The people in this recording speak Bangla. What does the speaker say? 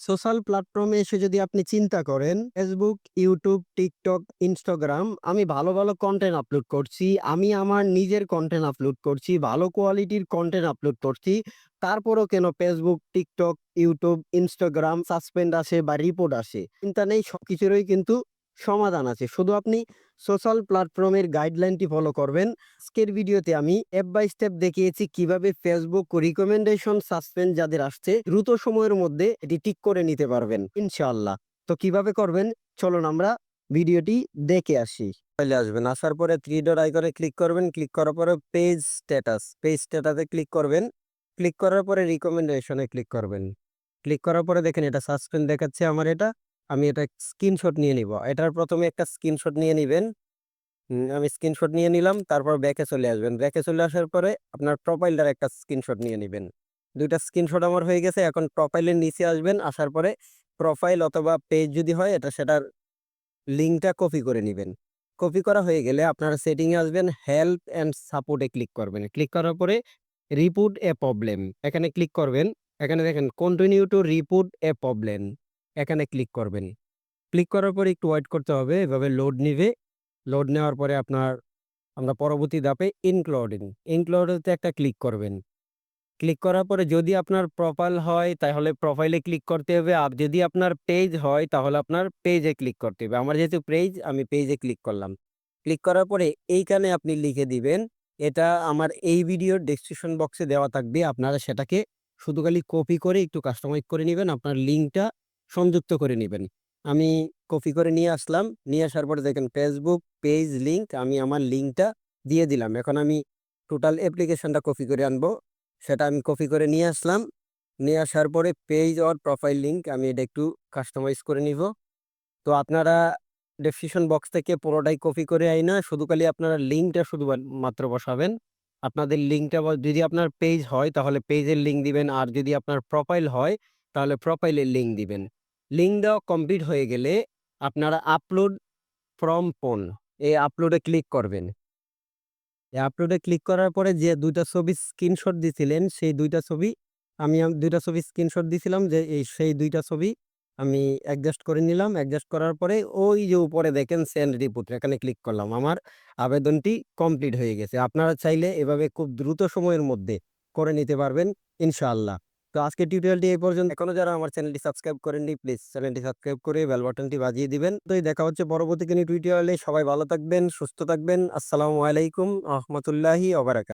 সোশ্যাল প্ল্যাটফর্মে এসে যদি আপনি চিন্তা করেন ফেসবুক ইউটিউব টিকটক ইনস্টাগ্রাম আমি ভালো ভালো কন্টেন্ট আপলোড করছি, আমি আমার নিজের কন্টেন্ট আপলোড করছি, ভালো কোয়ালিটির কন্টেন্ট আপলোড করছি, তারপরও কেন Facebook TikTok YouTube Instagram suspend আসে বা রিপোর্ট আসে? চিন্তা নেই, সবকিছুরই কিন্তু সমাধান আছে। শুধু আপনি সোশ্যাল প্ল্যাটফর্মের গাইডলাইনটি ফলো করবেন। আজকের ভিডিওতে আমি স্টেপ বাই স্টেপ দেখিয়েছি কীভাবে ফেসবুক রিকমেন্ডেশন সাসপেন্ড যাদের আসছে, দ্রুত সময়ের মধ্যে এটি ঠিক করে নিতে পারবেন, ইনশাআল্লাহ। তো কীভাবে করবেন? চলুন আমরা ভিডিওটি দেখে আসি। চলে আসবেন, আসার পরে থ্রি ডট আইকনে ক্লিক করবেন। ক্লিক করার পরে পেজ স্ট্যাটাস পেজ স্ট্যাটাসে ক্লিক করবেন। ক্লিক করার পরে রিকমেন্ডেশনে ক্লিক করবেন। ক্লিক করার পরে দেখেন এটা সাসপেন্ড দেখাচ্ছে আমার এটা। আমি এটা স্ক্রিনশট নিয়ে নিব। এটার প্রথমে একটা স্ক্রিনশট নিয়ে নেবেন। আমি স্ক্রিনশট নিয়ে নিলাম, তারপর ব্যাকে চলে আসবেন। ব্যাকে চলে আসার পরে আপনার প্রোফাইলটার একটা স্ক্রিনশট নিয়ে নেবেন। দুইটা স্ক্রিনশট আমার হয়ে গেছে, এখন প্রোফাইলের নিচে আসবেন, আসার পরে প্রোফাইল অথবা পেজ যদি হয়, এটা সেটার লিঙ্কটা কপি করে নেবেন। কপি করা হয়ে গেলে আপনারা সেটিংয়ে আসবেন হেল্প অ্যান্ড সাপোর্টে ক্লিক করবেন। ক্লিক করার পরে রিপোর্ট এ প্রবলেম এখানে ক্লিক করবেন। এখানে দেখেন continue to report a problem এখানে ক্লিক করবেন। ক্লিক করার পরে একটু ওয়েট করতে হবে, এভাবে লোড নিবে। লোড নেওয়ার পরে আপনার, আমরা পরবর্তী ধাপে ইনক্লুডিং ইনক্লুডেতে একটা ক্লিক করবেন। ক্লিক করার পরে যদি আপনার প্রোফাইল হয়, তাহলে প্রোফাইলে ক্লিক করতে হবে। আর যদি আপনার পেজ হয়, তাহলে আপনার পেজে ক্লিক করতে হবে। আমার যেহেতু পেজ আমি পেজে ক্লিক করলাম। ক্লিক করার পরে এইখানে আপনি লিখে দিবেন, এটা আমার এই ভিডিওর ডেসক্রিপশন বক্সে দেওয়া থাকবে। আপনারা সেটাকে শুধু খালি কপি করে একটু কাস্টমাইজ করে নেবেন। আপনার লিঙ্কটা সংযুক্ত করে নেবেন। আমি কপি করে নিয়ে আসলাম, নিয়ে আসার পরে দেখেন ফেসবুক পেজ লিঙ্ক আমি আমার লিঙ্কটা দিয়ে দিলাম। এখন আমি টোটাল অ্যাপ্লিকেশনটা কপি করে আনব। সেটা আমি কপি করে নিয়ে আসলাম। নিয়ে আসার পরে পেজ অর প্রোফাইল লিঙ্ক আমি এটা একটু কাস্টমাইজ করে নিব। তো আপনারা ডেসক্রিপশন বক্স থেকে পুরোটাই কপি করে আই না শুধু খালি আপনারা লিঙ্কটা শুধু মাত্র বসাবেন। আপনাদের লিঙ্কটা যদি আপনার পেজ হয়, তাহলে পেজের লিঙ্ক দিবেন, আর যদি আপনার প্রোফাইল হয়, তাহলে প্রোফাইলের লিঙ্ক দিবেন। লিঙ্ক দেওয়া কমপ্লিট হয়ে গেলে আপনারা আপলোড ফ্রম ফোন এই আপলোডে ক্লিক করবেন। এই আপলোডে ক্লিক করার পরে যে দুইটা ছবি স্ক্রিনশট দিছিলেন, সেই দুইটা ছবি আমি দুইটা ছবি স্ক্রিনশট দিছিলাম যে এই সেই দুইটা ছবি আমি অ্যাডজাস্ট করে নিলাম। অ্যাডজাস্ট করার পরে ওই যে উপরে দেখেন সেন্ড রিপোর্ট এখানে ক্লিক করলাম। আমার আবেদনটি কমপ্লিট হয়ে গেছে। আপনারা চাইলে এভাবে খুব দ্রুত সময়ের মধ্যে করে নিতে পারবেন, ইনশাআল্লাহ। তো আজকে টিউটোরিয়ালটি এই পর্যন্ত। এখনও যারা আমার চ্যানেলটি সাবস্ক্রাইব করেননি প্লিজ চ্যানেলটি সাবস্ক্রাইব করে বেল বাটনটি বাজিয়ে দিবেন। তো এই দেখা হচ্ছে পরবর্তী কোনো টিউটোরিয়ালে সবাই ভালো থাকবেন, সুস্থ থাকবেন। আসসালামু আলাইকুম রহমতুল্লাহি ওবারাকাত